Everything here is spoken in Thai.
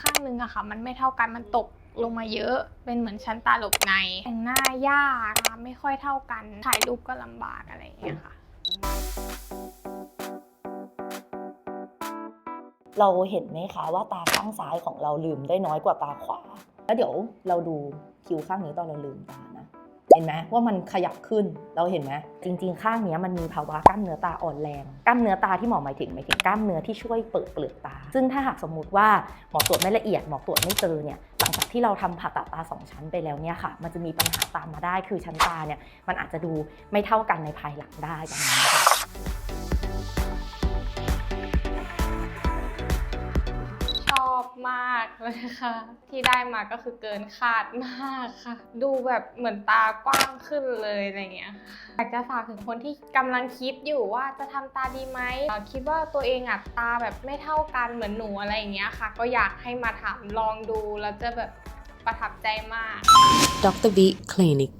ข้างนึงอะค่ะ มันไม่เท่ากันมันตกลงมาเยอะเป็นเหมือนชั้นตาหลบในแต่งหน้ายากค่ะไม่ค่อยเท่ากันถ่ายรูปก็ลำบากอะไรอย่างเงี้ยค่ะ เราเห็นไหมคะว่าตาข้างซ้ายของเราลืมได้น้อยกว่าตาขวา แล้วเดี๋ยวเราดูคิ้วข้างนี้ตอนเราลืมตา เห็นไหมว่ามันขยับขึ้นเราเห็นไหมจริง ๆ ข้างนี้มันมีภาวะกล้ามเนื้อตาอ่อนแรงกล้ามเนื้อตาที่หมอหมายถึงหมายถึงกล้ามเนื้อที่ช่วยเปิดเปลือกตา ซึ่งถ้าหากสมมติว่าหมอตรวจไม่ละเอียดหมอตรวจไม่เจอเนี่ยหลังจากที่เราทำผ่าตัดตาสองชั้นไปแล้วเนี่ยค่ะมันจะมีปัญหาตามมาได้คือชั้นตาเนี่ยมันอาจจะดูไม่เท่ากันในภายหลังได้ประมาณนี้ค่ะ มากเลยค่ะ ที่ได้มาก็คือเกินคาดมากค่ะ ดูแบบเหมือนตากว้างขึ้นเลยอะไรเงี้ยอยากจะฝากถึงคนที่กำลังคิดอยู่ว่าจะทำตาดีไหมคิดว่าตัวเองอะตาแบบไม่เท่ากันเหมือนหนูอะไรเงี้ยค่ะ ก็อยากให้มาถามลองดูแล้วจะแบบประทับใจมาก Dr. V Clinic